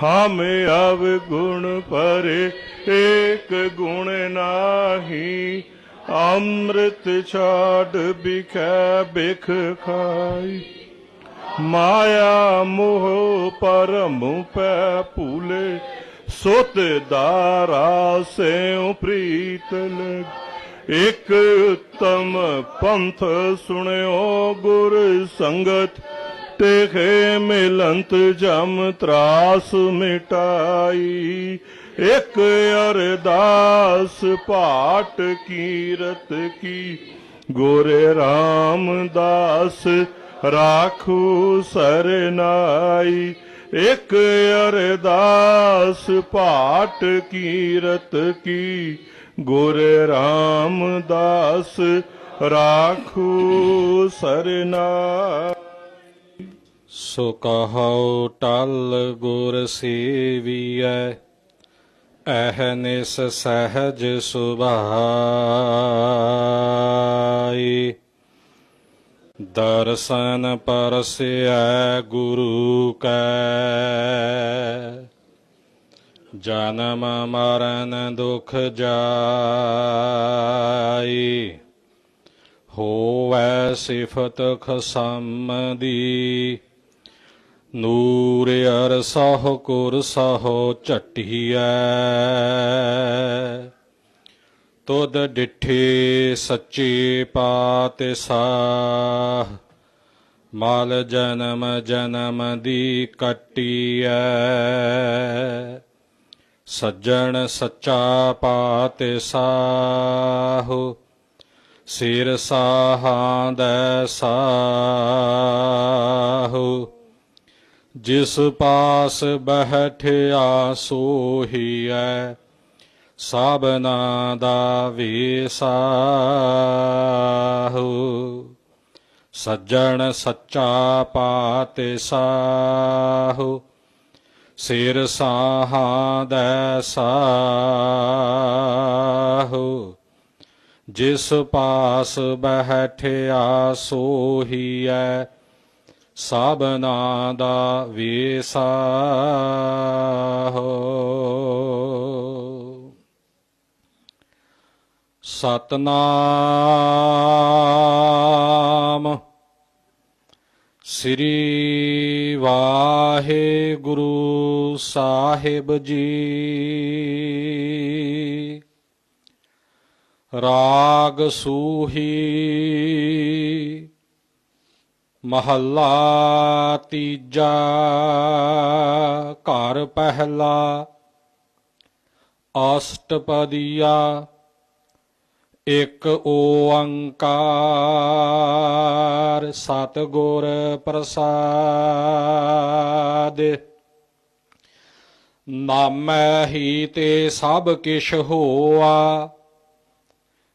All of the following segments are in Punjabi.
हम अब गुण पर एक गुण नाही, अमृत छाड़ बिख बिख खाई। माया मोह परम पै सुत दारा से प्रीत लग। एक उत्तम पंथ सुनो गुर संगत तेहे मिलंत, जम त्रास मिटाई। एक अरदास पाठ कीरत की। गोरे रामदास, राखू सरनाई। एक अरदास पाठ कीरत की। गोरे रामदास, राखू सरनाई। ਸੋ ਕਹਉ ਟਲ ਗੁਰ ਸੇਵੀਐ ਅਹਨਿਸ ਸਹਜ ਸੁਭਾਈ। ਦਰਸ਼ਨ ਪਰਸਿਐ ਗੁਰੂ ਕੈ, ਜਨਮ ਮਰਨ ਦੁਖ ਜਾਈ। ਹੋਵੈ ਸਿਫਤ ਖਸਮ ਦੀ ਨੂਰ ਅਰ ਸਹ ਕੁਰ ਸਹੁ ਝਟੀਐ। ਤੁਧ ਡਿਠੇ ਸੱਚੇ ਪਾਤਿ ਸਾਹ ਮਾਲ ਜਨਮ ਜਨਮ ਦੀ ਕਟੀਐ। ਸੱਜਣ ਸੱਚਾ ਪਾਤ ਸਾਹੁ ਸਿਰ ਸਾਹਾਂ ਦਾ ਸਾਹੁ। ਜਿਸ ਪਾਸ ਬਹਿਠਿਆ ਸੋਹੀਐ ਸਭਨਾ ਦਾ ਵਿਸਾਹੂ। ਸੱਜਣ ਸੱਚਾ ਪਾਤਿ ਸਾਹੁ, ਸਿਰ ਸਾਹਾਂ ਦੈ ਸਾਹੁ। ਜਿਸ ਪਾਸ ਬਹਿਠਿਆ ਸੋਹੀਐ ਸਭਨਾ ਦਾ ਵਿਸਾਹੋ। ਸਤਨਾਮ ਸ੍ਰੀ ਵਾਹਿਗੁਰੂ ਸਾਹਿਬ ਜੀ। ਰਾਗ ਸੂਹੀ ਮਹੱਲਾ ਤੀਜਾ, ਘਰ ਪਹਿਲਾ, ਅਸ਼ਟਪਦੀਆ, ਇਕ ਓੰਕਾਰ, ਸਤਿਗੁਰ ਪ੍ਰਸਾਦ। ਨਾਮੈ ਹੀ ਤੇ ਸਭ ਕਿਛ ਹੋਆ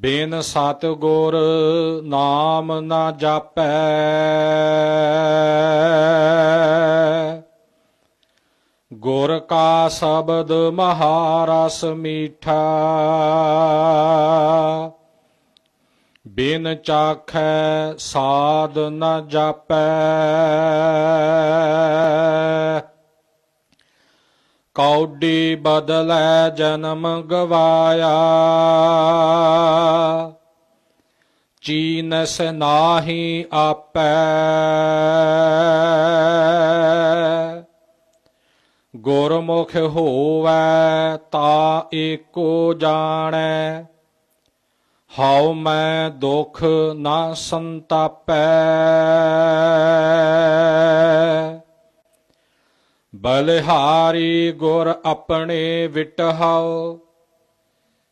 ਬਿਨ ਸਤਿਗੁਰ ਨਾਮ ਨਾ ਜਾਪੈ। ਗੁਰ ਕਾ ਸ਼ਬਦ ਮਹਾਰਸ ਮੀਠਾ। ਬਿਨ ਚਾਖੈ ਸਾਧ ਨ ਜਾਪੈ। ਕੌਡੀ ਬਦਲੈ ਜਨਮ ਗਵਾਇਆ। ਚੀਨਸ ਨਾਹੀ ਆਪੈ। ਗੁਰਮੁਖ ਹੋਵੈ ਤਾ ਏਕੋ ਜਾਣੈ। ਹਉ ਮੈਂ ਦੁਖ ਨਾ ਸੰਤਾਪੈ। ਬਲਿਹਾਰੀ ਗੁਰ ਆਪਣੇ ਵਿਟਹਾਓ,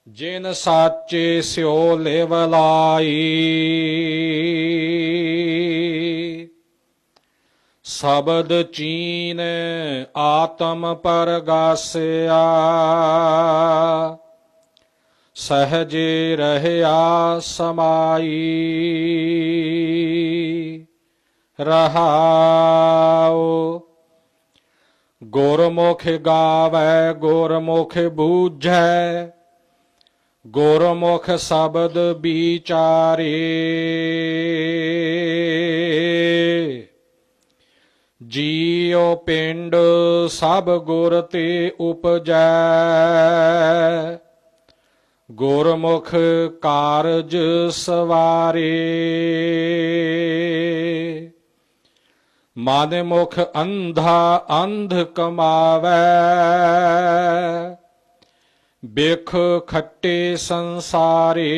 ਜਿਨ ਸਾਚੇ ਸਿਓ ਲੇਵ ਲਾਈ। ਸ਼ਬਦ ਚੀਨ ਆਤਮ ਪਰਗਾਸਿਆ, ਸਹਜੇ ਰਹਿਆ ਸਮਾਈ। ਰਹਾਉ ਗੁਰਮੁਖ ਗਾਵੇ, ਗੁਰਮੁਖ ਬੂਝੈ, ਗੁਰਮੁਖ ਸ਼ਬਦ ਵਿਚਾਰੇ। ਜੀਉ ਪਿੰਡ ਸਭ ਗੁਰ ਤੇ ਉਪਜੈ, ਗੁਰਮੁਖ ਕਾਰਜ ਸਵਾਰੇ। ਮਨ ਮੁਖ ਅੰਧਾ ਅੰਧ ਕਮਾਵੈ। ਬੇਖ ਖੱਟੇ ਸੰਸਾਰੇ।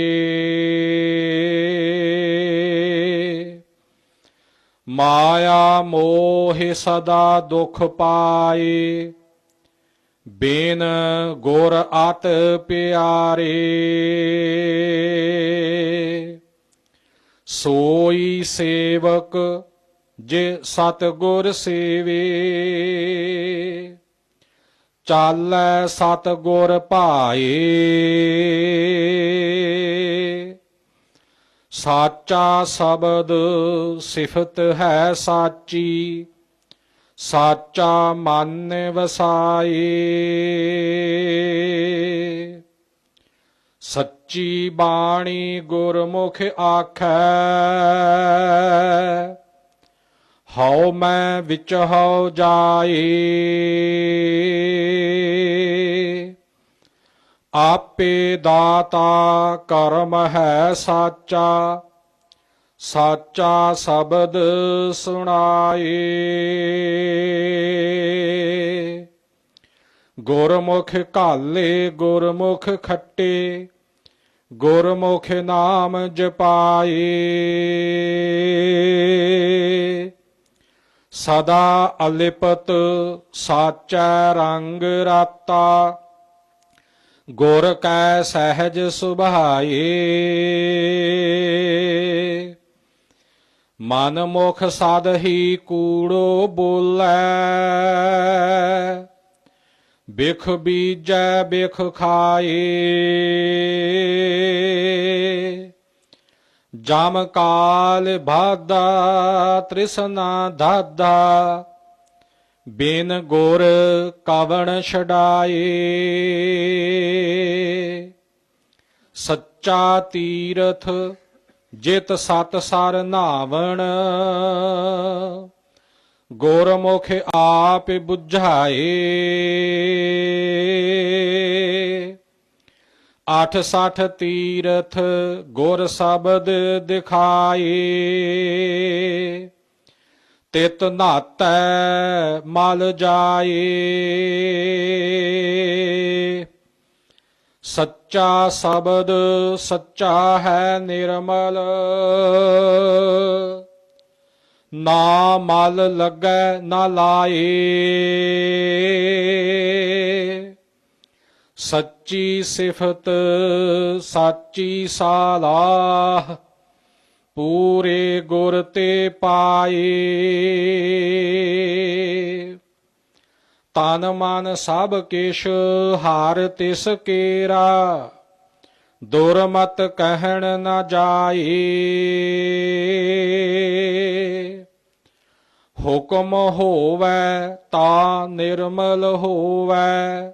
ਮਾਇਆ ਮੋਹ ਸਦਾ ਦੁਖ ਪਾਏ। ਬੇਨ ਗੋਰ ਆਤ ਪਿਆਰੇ। ਸੋਈ ਸੇਵਕ ਜੇ ਸਤ ਗੁਰ ਸੇਵੇ, ਚਾਲੈ ਸਤ ਗੁਰ ਭਾਏ। ਸਾਚਾ ਸ਼ਬਦ ਸਿਫਤ ਹੈ ਸਾਚੀ, ਸਾਚਾ ਮਨ ਵਸਾਏ। ਸੱਚੀ ਬਾਣੀ ਗੁਰਮੁਖ ਆਖੈ ਹਉ ਮੈਂ ਵਿੱਚ ਹਉ ਜਾਏ। ਆਪੇ ਦਾਤਾ ਕਰਮ ਹੈ ਸਾਚਾ ਸਾਚਾ ਸ਼ਬਦ ਸੁਣਾਏ। ਗੁਰਮੁਖ ਘਾਲੇ ਗੁਰਮੁਖ ਖੱਟੇ, ਗੁਰਮੁਖ ਨਾਮ ਜਪਾਏ। ਸਦਾ ਅਲਿਪਤ ਸਾਚੈ ਰੰਗ ਰਾਤਾ, ਗੁਰ ਕੈ ਸਹਿਜ ਸੁਭਾਏ। ਮਨ ਮੁਖ ਸਾਧਹੀ ਕੂੜੋ ਬੋਲੇ, ਬਿਖ ਬੀਜੈ ਬਿਖ ਖਾਏ। ਜਮ ਕਾਲ ਬਾਦਾ, ਤ੍ਰਿਸ਼ਨਾ ਦਾਦਾ। ਬੇਨ ਗੁਰ ਕਵਣ ਛਡਾਏ। ਸੱਚਾ ਤੀਰਥ ਜਿਤ ਸਤ ਸਰ ਨਾਵਣ। ਗੁਰਮੁਖ ਆਪ ਬੁਝਾਏ। 86 ਤੀਰਥ ਗੁਰ ਸ਼ਬਦ ਦਿਖਾਏ। ਤਿਤ ਨਾਤੈ ਮਲ ਜਾਏ। ਸੱਚਾ ਸ਼ਬਦ ਸੱਚਾ ਹੈ ਨਿਰਮਲ। ਨਾ ਮਲ ਲੱਗੈ ਨਾ ਲਾਏ। ਸੱਚੀ ਸਿਫਤ, ਸਾਚੀ ਸਾਲਾਹ, ਪੂਰੇ ਗੁਰ ਤੇ ਪਾਏ। ਤਨ ਮਨ ਸਭ ਕਿਛ, ਹਾਰ ਤਿਸ ਕੇਰਾ, ਦੁਰਮਤ ਕਹਿਣ ਨਾ ਜਾਏ। ਹੁਕਮ ਹੋਵੈ ਤਾ ਨਿਰਮਲ ਹੋਵੈ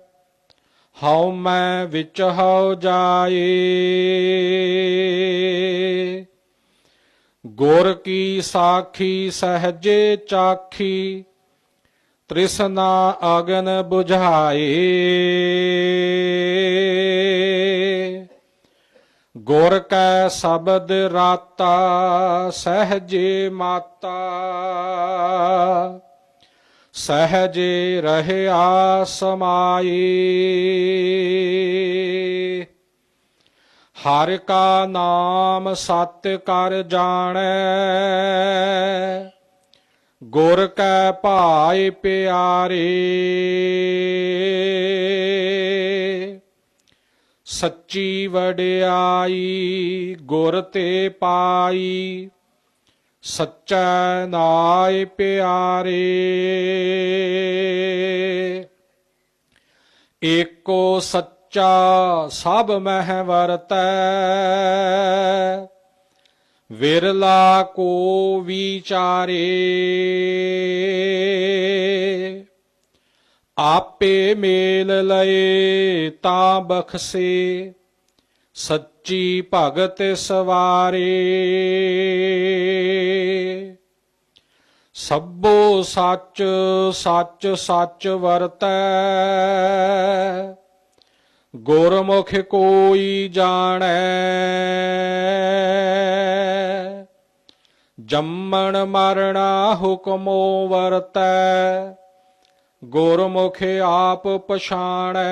ਹਉ ਮੈਂ ਵਿੱਚ ਹਉ ਜਾਏ। ਗੁਰ ਕੀ ਸਾਖੀ ਸਹਜੇ ਚਾਖੀ, ਤ੍ਰਿਸ਼ਨਾ ਅਗਨ 부ਝਾਏ ਗੁਰ ਕੈ ਸ਼ਬਦ ਰਾਤਾ, ਸਹਜੇ ਮਾਤਾ। ਸਹਜੇ ਰਹਿਆ ਸਮਾਈ। ਹਰ ਕਾ ਨਾਮ ਸਤ ਕਰ ਜਾਣੈ। ਗੁਰ ਕੈ ਭਾਇ ਪਿਆਰੇ। ਸੱਚੀ ਵਡਿਆਈ ਗੁਰ ਤੇ ਪਾਈ। ਸੱਚਾ ਨਾਇ ਪਿਆਰੇ ਏਕੋ ਸੱਚਾ ਸਭ ਮਹਿ ਵਰਤੈ ਵਿਰਲਾ ਕੋ ਵਿਚਾਰੇ ਆਪੇ ਮੇਲ ਲਏ ਤਾਂ ਬਖਸੇ ਸੱਚੀ ਭਗਤ ਸਵਾਰੇ। ਸਭੋ ਸੱਚ ਸੱਚ ਸੱਚ ਵਰਤੈ। ਗੁਰਮੁਖ ਕੋਈ ਜਾਣੈ। ਜੰਮਣ ਮਰਣਾ ਹੁਕਮੋ ਵਰਤੈ। ਗੁਰਮੁਖ ਆਪ ਪਛਾਣੈ।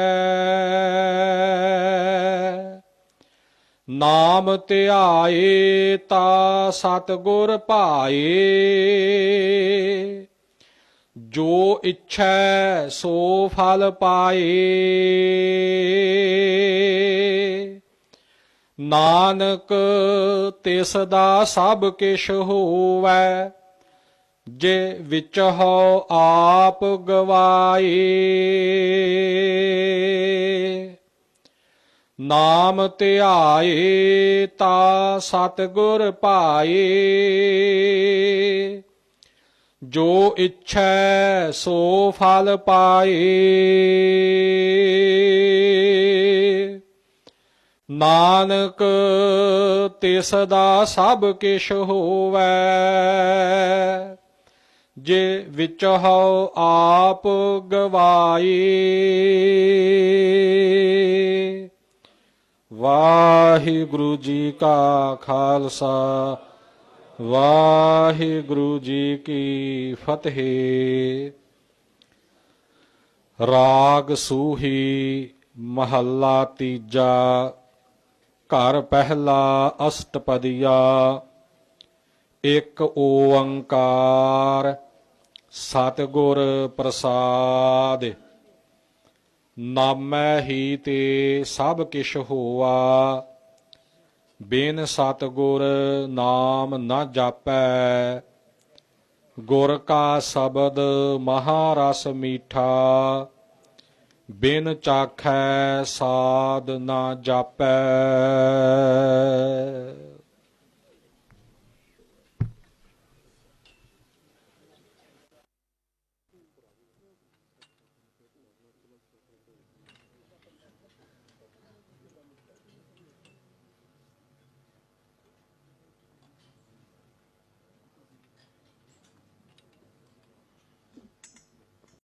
ਨਾਮ ਧਿਆਏ ਤਾ ਸਤਿਗੁਰ ਭਾਏ। ਜੋ ਇੱਛੈ ਸੋ ਫਲ ਪਾਏ। ਨਾਨਕ ਤਿਸ ਦਾ ਸਭ ਕਿਛ ਹੋਵੈ, ਜੇ ਵਿੱਚ ਹੋ ਆਪ ਗਵਾਏ। ਨਾਮ ਧਿਆਏ ਤਾ ਸਤਿਗੁਰ ਪਾਏ। ਜੋ ਇੱਛੈ ਸੋ ਫਲ ਪਾਏ। ਨਾਨਕ ਤਿਸ ਦਾ ਸਭ ਕਿਛ ਹੋਵੇ। ਜੇ ਵਿੱਚ ਹਉ ਆਪ ਗਵਾਏ। ਵਾਹਿਗੁਰੂ ਜੀ ਕਾ ਖਾਲਸਾ, ਵਾਹਿਗੁਰੂ ਜੀ ਕੀ ਫਤਿਹ। ਰਾਗ ਸੂਹੀ ਮਹੱਲਾ ਤੀਜਾ, ਘਰ ਪਹਿਲਾ ਅਸ਼ਟਪਦੀਆ। ਇੱਕ ਓੰਕਾਰ, ਸਤਿਗੁਰ ਪ੍ਰਸਾਦ। ਨਾਮੈ ਹੀ ਤੇ ਸਭ ਕਿਛ ਹੋਆ। ਬਿਨ ਸਤਿਗੁਰ ਨਾਮ ਨਾ ਜਾਪੈ। ਗੁਰ ਕਾ ਸ਼ਬਦ ਮਹਾਰਸ ਮੀਠਾ। ਬਿਨ ਚਾਖੈ ਸਾਧ ਨਾ ਜਾਪੈ।